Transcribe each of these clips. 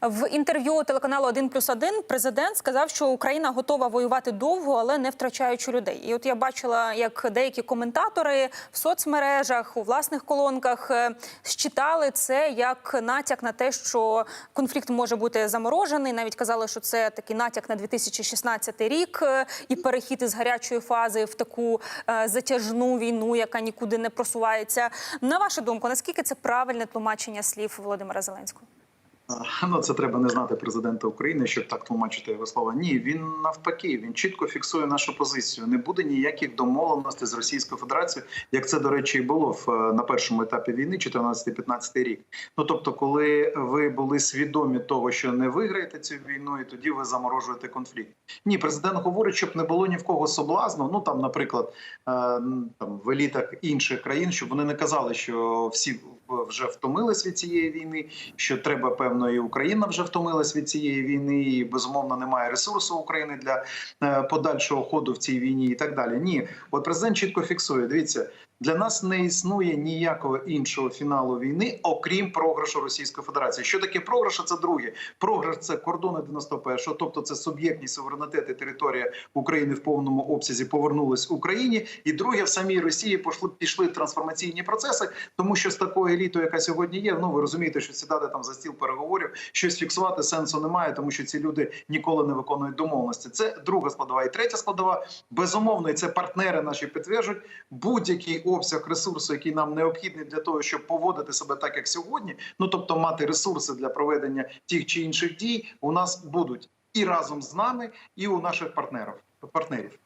В інтерв'ю телеканалу «1 плюс 1» президент сказав, що Україна готова воювати довго, але не втрачаючи людей. І от я бачила, як деякі коментатори в соцмережах у власних колонках е, считали це як натяк на те, що конфлікт може бути заморожений. Навіть казали, що це такий натяк на 2016 рік е, і перехід із гарячої фази в таку е, затяжну війну, яка нікуди не просувається. На вашу думку, наскільки це правильне тлумачення слів Володимира Зеленського? Ну, це треба не знати президента України, щоб так тлумачити його слова. Ні, він навпаки, він чітко фіксує нашу позицію. Не буде ніяких домовленостей з Російською Федерацією, як це до речі і було в е, на першому етапі війни, 14-15 рік. Ну тобто, коли ви були свідомі того, що не виграєте цю війну, і тоді ви заморожуєте конфлікт. Ні, президент говорить, щоб не було ні в кого соблазну. Ну там, наприклад, е, там в елітах інших країн, щоб вони не казали, що всі вже втомились від цієї війни, що треба певно, і Україна вже втомилась від цієї війни, і безумовно немає ресурсу України для е, подальшого ходу в цій війні, і так далі. Ні, от президент чітко фіксує. Дивіться. Для нас не існує ніякого іншого фіналу війни, окрім програшу Російської Федерації. Що таке програш? Це друге. Програш це кордони 91-го, тобто це суб'єктність суверенітет і територія України в повному обсязі повернулись Україні. І друге, в самій Росії пішли пішли трансформаційні процеси, тому що з такою елітою, яка сьогодні є, ну ви розумієте, що сідати там за стіл переговорів, щось фіксувати сенсу немає, тому що ці люди ніколи не виконують домовленості. Це друга складова. І третя складова безумовно, і це партнери наші підтверджують будь-який обсяг ресурсу, який нам необхідний для того, щоб поводити себе так, як сьогодні. Ну тобто мати ресурси для проведення тих чи інших дій, у нас будуть і разом з нами, і у наших партнерів партнерів.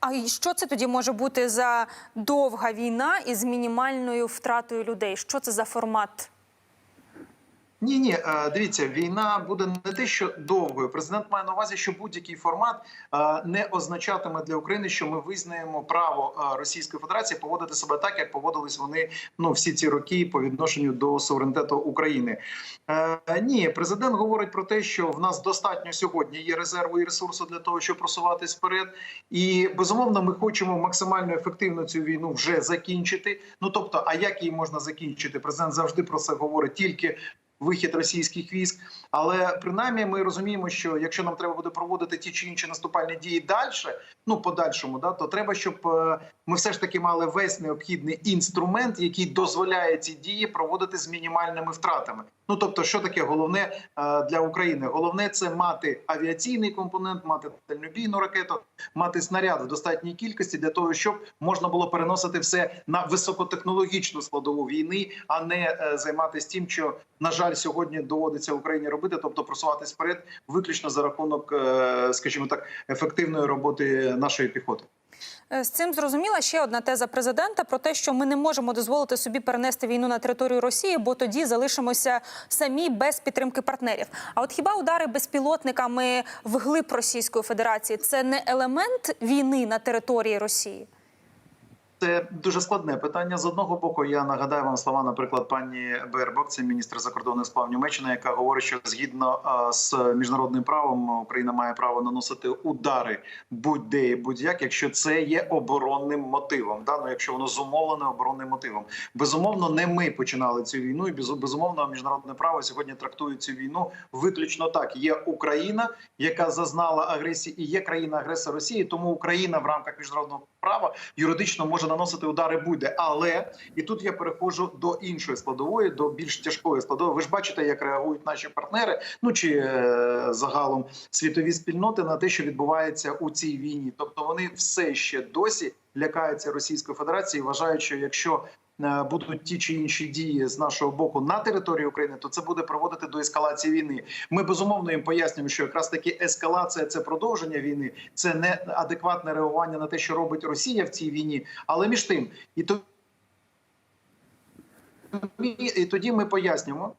А що це тоді може бути за довга війна із мінімальною втратою людей? Що це за формат? Ні, ні, дивіться, війна буде не те, що довгою. Президент має на увазі, що будь-який формат е, не означатиме для України, що ми визнаємо право е, Російської Федерації поводити себе так, як поводились вони ну всі ці роки по відношенню до суверенітету України. Е, Ні, президент говорить про те, що в нас достатньо сьогодні є резерву і ресурсу для того, щоб просуватись вперед. І безумовно, ми хочемо максимально ефективно цю війну вже закінчити. Ну тобто, а як її можна закінчити? Президент завжди про це говорить тільки вихід російських військ. Але принаймні ми розуміємо, що якщо нам треба буде проводити ті чи інші наступальні дії далі, ну подальшому, да, то треба, щоб е, ми все ж таки мали весь необхідний інструмент, який дозволяє ці дії проводити з мінімальними втратами. Ну тобто, що таке головне е, для України? Головне це мати авіаційний компонент, мати дальнобійну ракету, мати снаряд в достатній кількості для того, щоб можна було переносити все на високотехнологічну складову війни, а не е, займатися тим, що на жаль сьогодні доводиться Україні робити, тобто просуватись вперед виключно за рахунок, е, скажімо так, ефективної роботи нашої піхоти. Е, З цим зрозуміла ще одна теза президента про те, що ми не можемо дозволити собі перенести війну на територію Росії, бо тоді залишимося самі без підтримки партнерів. А от хіба удари безпілотниками вглиб Російської Федерації це не елемент війни на території Росії? Це дуже складне питання. З одного боку, я нагадаю вам слова, наприклад, пані Бербок, це міністр закордонних справ Німеччини, яка говорить, що згідно з міжнародним правом Україна має право наносити удари будь-де і будь-як, якщо це є оборонним мотивом. Да? Ну, якщо воно зумовлене оборонним мотивом, безумовно, не ми починали цю війну, і безумовно, міжнародне право сьогодні трактує цю війну виключно так. Є Україна, яка зазнала агресії, і є країна-агресор Росії. Тому Україна в рамках міжнародного права юридично може наносити удари будь-де. Але і тут я переходжу до іншої складової, до більш тяжкої складової. Ви ж бачите, як реагують наші партнери, ну чи е, загалом світові спільноти на те, що відбувається у цій війні. Тобто вони все ще досі лякаються Російської Федерації, вважають, що якщо Будуть ті чи інші дії з нашого боку на території України, то це буде проводити до ескалації війни. Ми безумовно їм пояснюємо, що якраз таки ескалація це продовження війни, це не адекватне реагування на те, що робить Росія в цій війні. Але між тим, і то і тоді ми пояснюємо.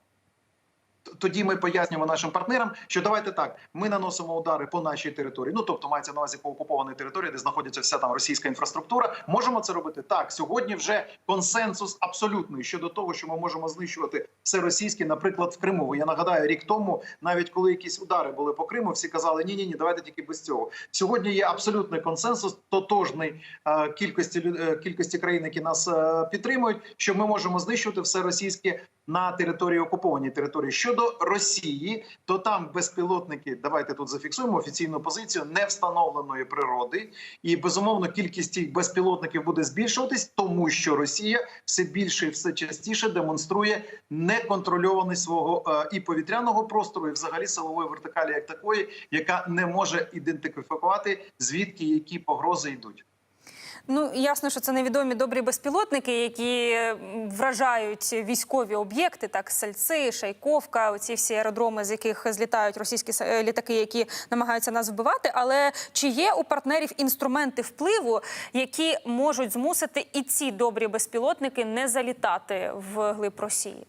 Тоді ми пояснюємо нашим партнерам, що давайте так, ми наносимо удари по нашій території. Ну тобто мається на увазі по окупованій території, де знаходиться вся там російська інфраструктура. Можемо це робити так. Сьогодні вже консенсус абсолютний щодо того, що ми можемо знищувати все російське, наприклад, в Криму. Я нагадаю, рік тому, навіть коли якісь удари були по Криму, всі казали, ні, ні, ні, давайте тільки без цього. Сьогодні є абсолютний консенсус, тотожний е, кількості е, кількості країн, які нас е, підтримують, що ми можемо знищувати все російське на території окупованій території. Щодо щодо Росії, то там безпілотники, давайте тут зафіксуємо офіційну позицію не встановленої природи, і безумовно кількість цих безпілотників буде збільшуватись, тому що Росія все більше і все частіше демонструє неконтрольованість свого е, і повітряного простору, і взагалі силової вертикалі, як такої, яка не може ідентифікувати звідки які погрози йдуть. Ну ясно, що це невідомі добрі безпілотники, які вражають військові об'єкти, так сальці, Шайковка, оці всі аеродроми, з яких злітають російські е, літаки, які намагаються нас вбивати. Але чи є у партнерів інструменти впливу, які можуть змусити і ці добрі безпілотники не залітати в глиб Росії?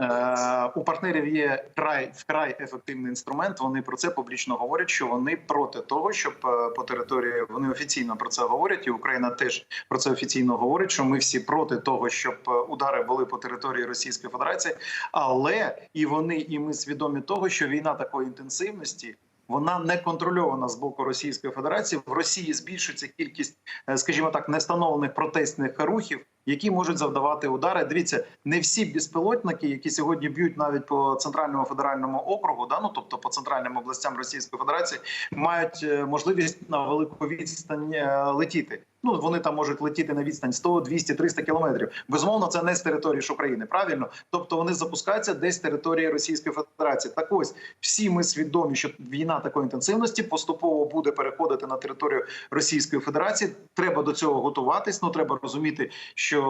Е, у партнерів є край вкрай ефективний інструмент. Вони про це публічно говорять, що вони проти того, щоб е, по території вони офіційно про це говорять, і Україна теж про це офіційно говорить. Що ми всі проти того, щоб е, удари були по території Російської Федерації, але і вони, і ми свідомі того, що війна такої інтенсивності. Вона не контрольована з боку Російської Федерації. В Росії збільшується кількість, е, скажімо так, нестановлених протестних рухів, які можуть завдавати удари. Дивіться, не всі безпілотники, які сьогодні б'ють навіть по центральному федеральному округу, да ну тобто по центральним областям Російської Федерації, мають е, можливість на велику відстань е, летіти. Ну вони там можуть летіти на відстань 100, 200, 300 кілометрів. Безумовно, це не з території ж України. Правильно, тобто вони запускаються десь з території Російської Федерації. Так ось всі ми свідомі, що війна такої інтенсивності поступово буде переходити на територію Російської Федерації. Треба до цього готуватись. Ну треба розуміти, що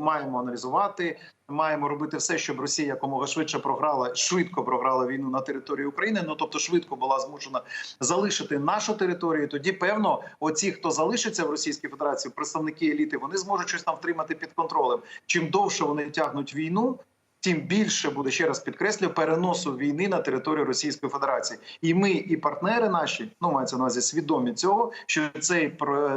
маємо аналізувати. Маємо робити все, щоб Росія якомога швидше програла, швидко програла війну на території України. Ну тобто, швидко була змушена залишити нашу територію. Тоді, певно, оці, хто залишиться в Російській Федерації, представники еліти, вони зможуть щось там втримати під контролем. Чим довше вони тягнуть війну. Тим більше буде ще раз підкреслю переносу війни на територію Російської Федерації, і ми, і партнери наші, ну мається на увазі свідомі цього, що цей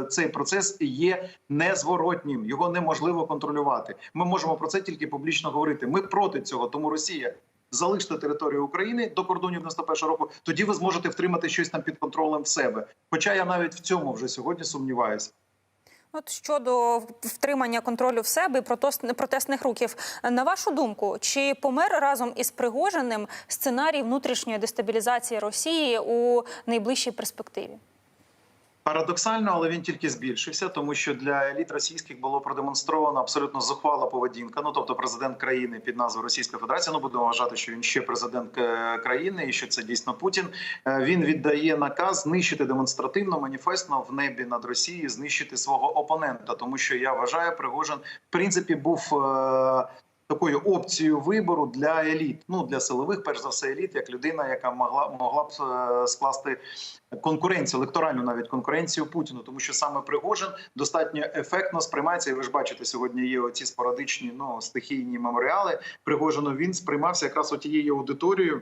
цей процес є незворотнім, його неможливо контролювати. Ми можемо про це тільки публічно говорити. Ми проти цього, тому Росія. Залиште територію України до кордонів 91 року, тоді ви зможете втримати щось там під контролем в себе. Хоча я навіть в цьому вже сьогодні сумніваюся. От щодо втримання контролю в себе і протест- протестних рухів, на вашу думку, чи помер разом із Пригожиним сценарій внутрішньої дестабілізації Росії у найближчій перспективі? Парадоксально, але він тільки збільшився, тому що для еліт російських було продемонстровано абсолютно зухвала поведінка. Ну тобто, президент країни під назвою Російська Федерація. Ну будемо вважати, що він ще президент е, країни, і що це дійсно Путін. Е, Він віддає наказ знищити демонстративно маніфестно в небі над Росією, знищити свого опонента. Тому що я вважаю, Пригожин в принципі був. Такою опцією вибору для еліт, ну для силових, перш за все, еліт, як людина, яка могла могла б е, скласти конкуренцію, електоральну навіть конкуренцію Путіну, тому що саме Пригожин достатньо ефектно сприймається. І ви ж бачите, сьогодні є оці спорадичні ну стихійні меморіали. Пригожину він сприймався якраз отією аудиторією.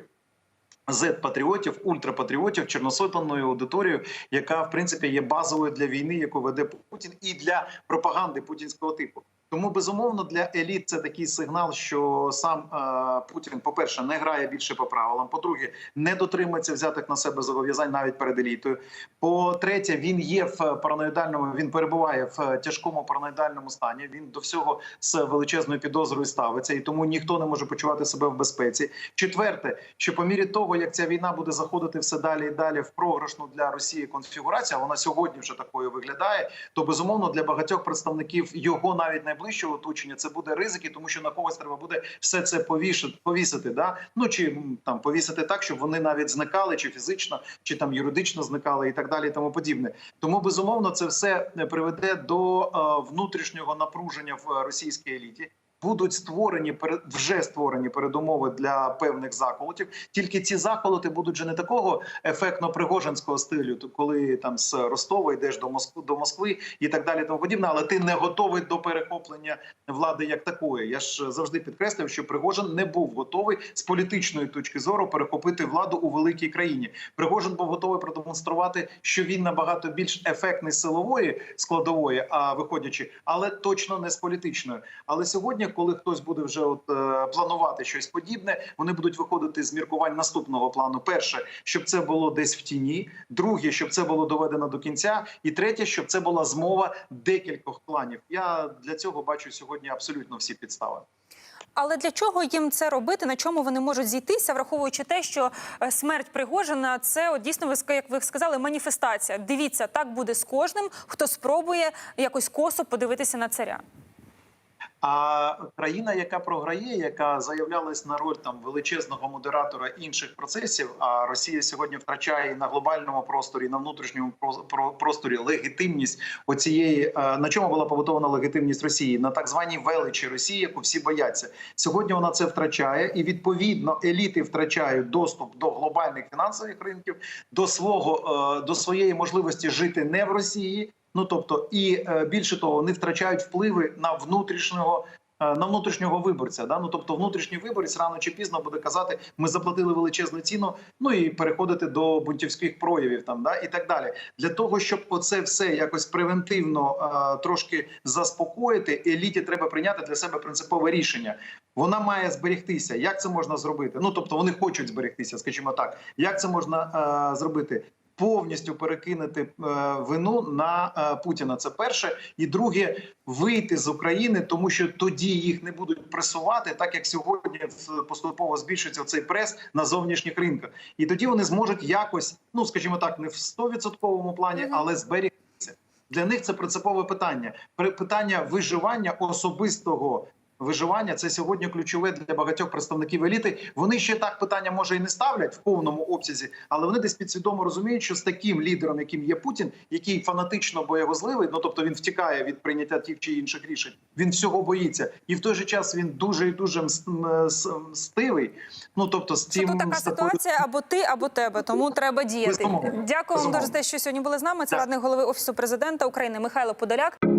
Зет-патріотів, ультрапатріотів, чорносотенною аудиторією, яка в принципі є базовою для війни, яку веде Путін, і для пропаганди путінського типу. Тому безумовно для еліт це такий сигнал, що сам е, Путін, по перше, не грає більше по правилам. По-друге, не дотримується взятих на себе зобов'язань навіть перед елітою. По-третє, він є в параноїдальному. Він перебуває в тяжкому параноїдальному стані. Він до всього з величезною підозрою ставиться, і тому ніхто не може почувати себе в безпеці. Четверте, що по мірі того, як ця війна буде заходити все далі і далі в програшну для Росії конфігурацію, а вона сьогодні вже такою виглядає, то безумовно для багатьох представників його навіть найближчого оточення це буде ризики, тому що на когось треба буде все це повішати, повісити. Да? Ну чи там повісити так, щоб вони навіть зникали, чи фізично, чи там юридично зникали, і так далі, і тому подібне. Тому безумовно це все приведе до е, внутрішнього напруження в е, російській еліті. Будуть створені вже створені передумови для певних заколотів. Тільки ці заколоти будуть вже не такого ефектно пригожинського стилю, коли там з Ростова йдеш до Москви до Москви і так далі, тому подібне, але ти не готовий до перехоплення влади як такої. Я ж завжди підкреслив, що Пригожин не був готовий з політичної точки зору перехопити владу у великій країні. Пригожин був готовий продемонструвати, що він набагато більш ефектний силової складової, а виходячи, але точно не з політичної. Але сьогодні, коли хтось буде вже от е, планувати щось подібне, вони будуть виходити з міркувань наступного плану. Перше, щоб це було десь в тіні. Друге, щоб це було доведено до кінця. І третє, щоб це була змова декількох планів. Я для цього бачу сьогодні абсолютно всі підстави. Але для чого їм це робити? На чому вони можуть зійтися, враховуючи те, що е, смерть Пригожина це от, дійсно ви як ви сказали, маніфестація. Дивіться, так буде з кожним, хто спробує якось косо подивитися на царя. А країна, яка програє, яка заявлялась на роль там величезного модератора інших процесів, а Росія сьогодні втрачає і на глобальному просторі, і на внутрішньому про- про- просторі легітимність оцієї е, на чому була побудована легітимність Росії на так званій величі Росії, яку всі бояться. Сьогодні вона це втрачає, і відповідно еліти втрачають доступ до глобальних фінансових ринків, до свого е, до своєї можливості жити не в Росії. Ну тобто, і е, більше того, вони втрачають впливи на внутрішнього. е, На внутрішнього виборця, да ну тобто внутрішній виборець рано чи пізно буде казати, ми заплатили величезну ціну, ну і переходити до бунтівських проявів, там да і так далі. Для того щоб оце все якось превентивно е, трошки заспокоїти, еліті треба прийняти для себе принципове рішення. Вона має зберегтися. Як це можна зробити? Ну тобто вони хочуть зберегтися, скажімо так. Як це можна е, зробити? Повністю перекинути е, вину на е, Путіна. Це перше, і друге вийти з України, тому що тоді їх не будуть пресувати, так як сьогодні поступово збільшується цей прес на зовнішніх ринках, і тоді вони зможуть якось, ну скажімо так, не в 100% плані, але зберігтися. Для них це принципове питання. Питання виживання особистого. Виживання це сьогодні ключове для багатьох представників еліти. Вони ще так питання може і не ставлять в повному обсязі, але вони десь підсвідомо розуміють, що з таким лідером, яким є Путін, який фанатично боєгозливий, ну тобто він втікає від прийняття тих чи інших рішень. Він всього боїться, і в той же час він дуже і дуже мстивий. Ну тобто, з Що цим тут така ситуація або ти, або тебе, тому треба діяти. Дякую вам дуже за те, що сьогодні були з нами. Це радник голови офісу президента України Михайло Подоляк.